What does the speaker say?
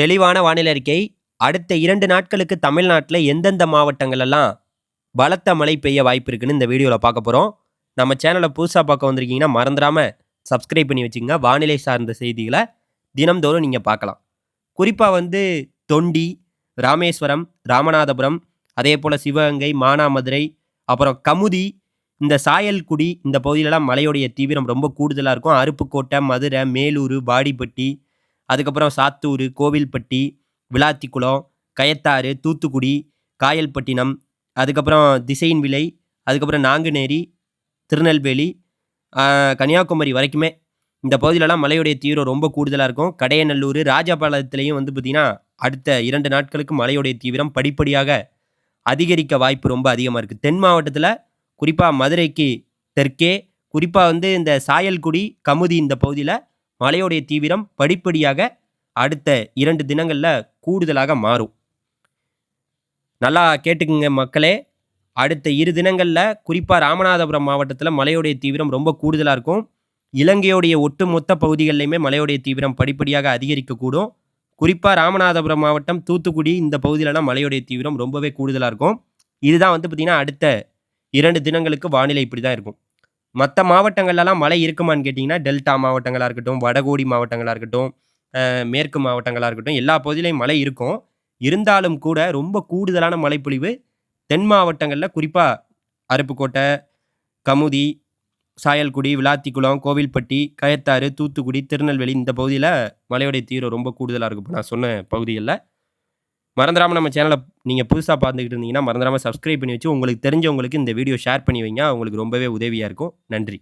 தெளிவான வானிலை அறிக்கை. அடுத்த இரண்டு நாட்களுக்கு தமிழ்நாட்டில் எந்தெந்த மாவட்டங்களெல்லாம் பலத்த மழை பெய்ய வாய்ப்பு இருக்குன்னு இந்த வீடியோவில் பார்க்க போகிறோம் நம்ம சேனலை புதுசாக பார்க்க வந்திருக்கீங்கன்னா மறந்துடாமல் சப்ஸ்கிரைப் பண்ணி வச்சுங்க வானிலை சார்ந்த செய்திகளை தினம்தோறும் நீங்கள் பார்க்கலாம். குறிப்பாக வந்து தொண்டி ராமேஸ்வரம் ராமநாதபுரம் அதே போல் சிவகங்கை மானாமதுரை அப்புறம் கமுதி இந்த சாயல்குடி இந்த பகுதியிலலாம் மழையுடைய தீவிரம் ரொம்ப கூடுதலாக இருக்கும். அருப்புக்கோட்டை மதுரை மேலூர் வாடிப்பட்டி அதுக்கப்புறம் சாத்தூர் கோவில்பட்டி விளாத்திக்குளம் கயத்தாறு தூத்துக்குடி காயல்பட்டினம் அதுக்கப்புறம் திசையின் விலை அதுக்கப்புறம் நாங்குநேரி திருநெல்வேலி கன்னியாகுமரி வரைக்குமே. இந்த பகுதியிலலாம் மழையுடைய தீவிரம் ரொம்ப கூடுதலாக இருக்கும். கடையநல்லூர் ராஜபாளையத்துலேயும் வந்து பார்த்திங்கன்னா அடுத்த இரண்டு நாட்களுக்கு மழையுடைய தீவிரம் படிப்படியாக அதிகரிக்க வாய்ப்பு ரொம்ப அதிகமாக இருக்குது தென் மாவட்டத்தில் குறிப்பாக மதுரைக்கு தெற்கே குறிப்பாக வந்து இந்த சாயல்குடி கமுதி இந்த பகுதியில் மழையோடைய தீவிரம் படிப்படியாக அடுத்த இரண்டு தினங்களில் கூடுதலாக மாறும். நல்லா கேட்டுக்குங்க மக்களே. அடுத்த இரு தினங்களில் குறிப்பாக ராமநாதபுரம் மாவட்டத்தில் மழையுடைய தீவிரம் ரொம்ப கூடுதலாக இருக்கும். இலங்கையுடைய ஒட்டுமொத்த பகுதிகளிலையுமே மழையுடைய தீவிரம் படிப்படியாக அதிகரிக்கக்கூடும் குறிப்பாக ராமநாதபுரம் மாவட்டம் தூத்துக்குடி இந்த பகுதியிலலாம் மழையுடைய தீவிரம் ரொம்பவே கூடுதலாக இருக்கும். இதுதான் வந்து பார்த்திங்கன்னா அடுத்த இரண்டு தினங்களுக்கு வானிலை இப்படி தான் இருக்கும். மற்ற மாவட்டங்கள்லாம் மழை இருக்குமான்னு கேட்டிங்கன்னா டெல்டா மாவட்டங்களாக இருக்கட்டும் வடகோடி மாவட்டங்களாக இருக்கட்டும் மேற்கு மாவட்டங்களாக இருக்கட்டும் எல்லா பகுதியிலையும் மழை இருக்கும். இருந்தாலும் கூட ரொம்ப கூடுதலான மழைப்பொழிவு தென் மாவட்டங்களில் குறிப்பாக அருப்புக்கோட்டை கமுதி சாயல்குடி விளாத்திக்குளம் கோவில்பட்டி கயத்தாறு தூத்துக்குடி திருநெல்வேலி இந்த பகுதியில் மழையுடைய தீவிரம் ரொம்ப கூடுதலாக இருக்கும். இப்போ நான் சொன்ன பகுதிகளில். மறந்துடாமல் நம்ம சேனலை நீங்கள் புதுசாக பார்த்துக்கிட்டு இருந்தீங்கன்னா மறந்துடாமல் சப்ஸ்கிரைப் பண்ணி வச்சு உங்களுக்கு தெரிஞ்சவங்களுக்கு இந்த வீடியோ ஷேர் பண்ணி வைங்க. அவங்களுக்கு ரொம்பவே உதவியாக இருக்கும். நன்றி.